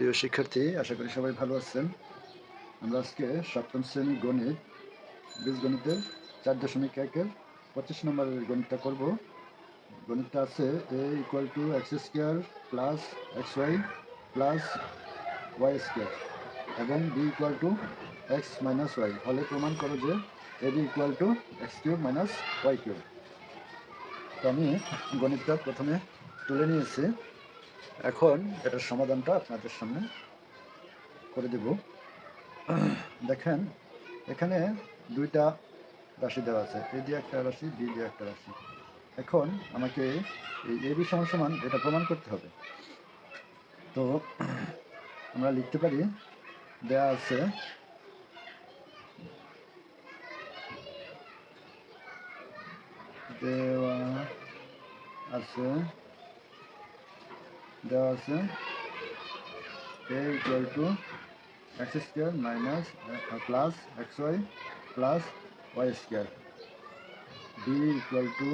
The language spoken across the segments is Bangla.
প্রিয় শিক্ষার্থী, আশা করি সবাই ভালো আছেন। আমরা আজকে সপ্তম শ্রেণি গণিত বীজগণিতের চার দশমিক একের পঁচিশ নম্বরের গণিতটা করব। গণিতটা আছে A equal to x square plus x y plus y square এবং B equal to x minus y হলে প্রমাণ করো যে A B equal to x cube minus y cube তো আমি গণিতটা প্রথমে তুলে নিয়েছি। এখন এটার সমাধানটা আপনাদের সামনে করে দেব। দেখেন, এখানে দুইটা রাশি দেওয়া আছে, এ দিয়ে একটা রাশি, বি দিয়ে একটা রাশি। এখন আমাকে এই এ বি সমান সমান এটা প্রমাণ করতে হবে। তো আমরা লিখতে পারি, দেয়া আছে দেওয়া আছে দেওয়া আছে। A equal to x square minus plus x y plus y square B equal to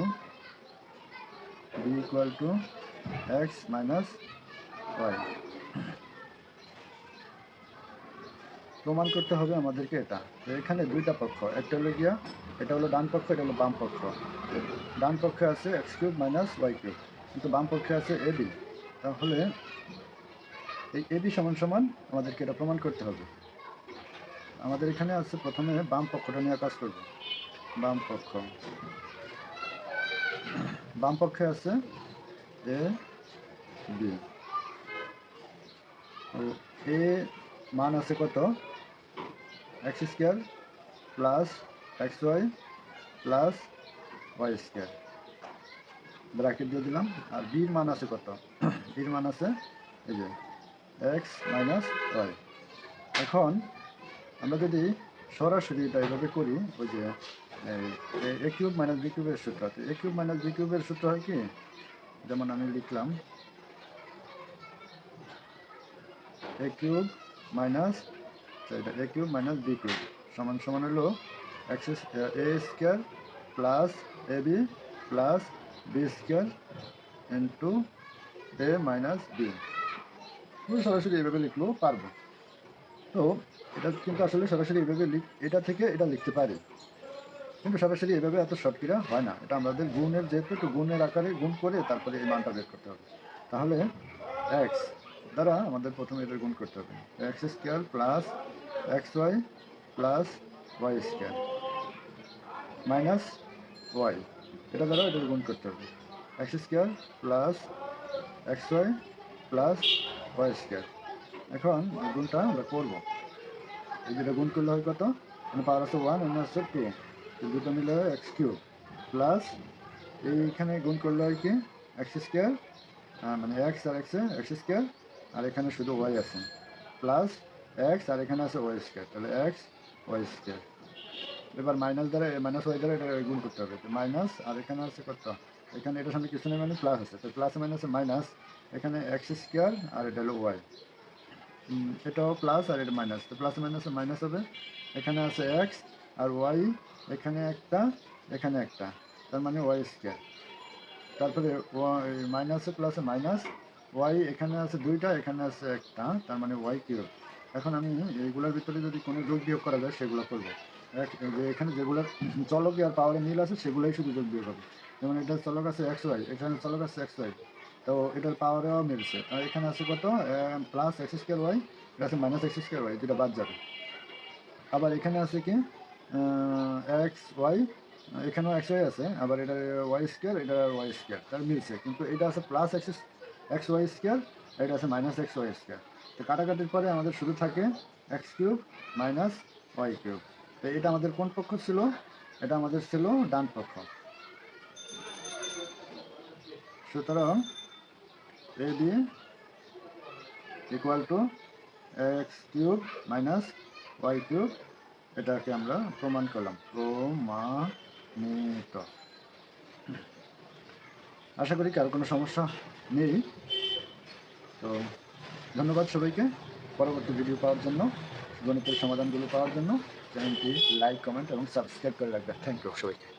B equal to x minus y প্রমাণ করতে হবে আমাদেরকে এটা। তো এখানে দুইটা পক্ষ, একটা হলো গিয়া, এটা হলো ডান পক্ষ, এটা হলো বাম পক্ষ। ডান পক্ষে আছে x cube minus y cube কিন্তু বাম পক্ষে আছে এ বি তাহলে এই এবি সমান সমান আমাদেরকে এটা প্রমাণ করতে হবে। আমাদের এখানে আছে প্রথমে বাম পক্ষটা নিয়ে কাজ করব। বাম পক্ষ। বাম পক্ষে আছে এ বি এ মান আছে কত? X square plus x y plus y square bracket দিয়ে দিলাম। আর বির মান আছে কত? বির মান আছে। এই যে, এক্স মাইনাস ওয়াই। এখন আমরা যদি সরাসরি এটা এভাবে করি, ওই যে এ কিউব মাইনাস বি কিউবের সূত্র আছে। এ কিউব মাইনাস বি কিউবের সূত্র হয় কি? যেমন আমি লিখলাম A cube minus A cube minus B cube. সমান সমান হলো x A square plus A B plus B square into A minus B তুমি সরাসরি এইভাবে লিখলেও পারব। তো এটা কিন্তু আসলে সরাসরি এইভাবে লিখ এটা থেকে এটা লিখতে পারি। কিন্তু সরাসরি এভাবে এত শর্টকিরা হয় না। এটা আমাদের গুণের যেহেতু, একটু গুণের আকারে গুণ করে তারপরে এই মানটা বের করতে হবে। তাহলে এক্স দ্বারা আমাদের প্রথমে এটা গুণ করতে হবে। X square plus x y plus y square minus y এটা দ্বারা এটা গুণ করতে হবে। X square plus x y plus y square এখন গুণটা আমরা করব। এই যেটা গুণ করলে হয় কত? মানে পাওয়ার আছে ওয়ান অন্য আছে টু দুটো মিলে হয় এক্স কিউব প্লাস এইখানে গুণ করলে হয় কি? এক্স স্কোয়ার মানে এক্স আর এক্সে এক্স স্কোয়ার আর এখানে শুধু ওয়াই আছে। প্লাস এক্স আর এখানে আছে ওয়াই স্কোয়ার তাহলে এক্স ওয়াই স্কোয়ার এবার মাইনাস দ্বারা মাইনাস ওয়াই দ্বারা এটা গুণ করতে হবে। মাইনাস আর এখানে আছে কত? এখানে এটার সামনে কিছু নেই মানে প্লাস আছে। তো প্লাস মাইনাসে মাইনাস এখানে এক্স স্কোয়ার আর এটা হলো ওয়াই এটাও প্লাস আর এটা মাইনাস তো প্লাস মাইনাসে মাইনাস হবে। এখানে আছে এক্স আর ওয়াই এখানে একটা এখানে একটা। তার মানে ওয়াই স্কোয়ার তারপরে মাইনাসে প্লাসে মাইনাস ওয়াই এখানে আছে দুইটা, এখানে আছে একটা। তার মানে ওয়াই কিউব এখন আমি এইগুলোর ভিতরে যদি কোনো যোগ বিয়োগ করা যায়, সেগুলো করব। এখানে যেগুলো চলক আর পাওয়ারে মিল আছে, সেগুলোই শুধু যোগ বিয়োগ হবে। যেমন এটা চলক আছে এক্স ওয়াই এখানে চলক আছে এক্স ওয়াই তো এটার পাওয়ারেও মিলছে। আর এখানে আছে কত? প্লাস এক্স স্কোয়ার ওয়াই এটা আছে মাইনাস এক্স স্কোয়ার ওয়াই যেটা বাদ যাবে। আবার এখানে আছে কি? এক্স ওয়াই এখানেও এক্স ওয়াই আছে, আবার এটা ওয়াই স্কোয়ার এটা ওয়াই স্কোয়ার তার মিলছে। কিন্তু এটা আছে plus x x y square এটা আছে মাইনাস এক্স ওয়াই স্কোয়ার তো কাটাকাটির পরে আমাদের শুধু থাকে x cube minus y cube তো এটা আমাদের কোন পক্ষ ছিল? এটা আমাদের ছিল ডান পক্ষ। সুতরাং A B equal to x cube minus y cube এটাকে আমরা প্রমাণ করলাম। প্রমাণিত। আশা করি কারও কোনো সমস্যা নেই। তো ধন্যবাদ সবাইকে পরবর্তী ভিডিও পাওয়ার জন্য, গণিতের সমাধানগুলো পাওয়ার জন্য। চ্যানেলটি লাইক কমেন্ট এবং সাবস্ক্রাইব করে রাখবেন। থ্যাংক ইউ সবাইকে।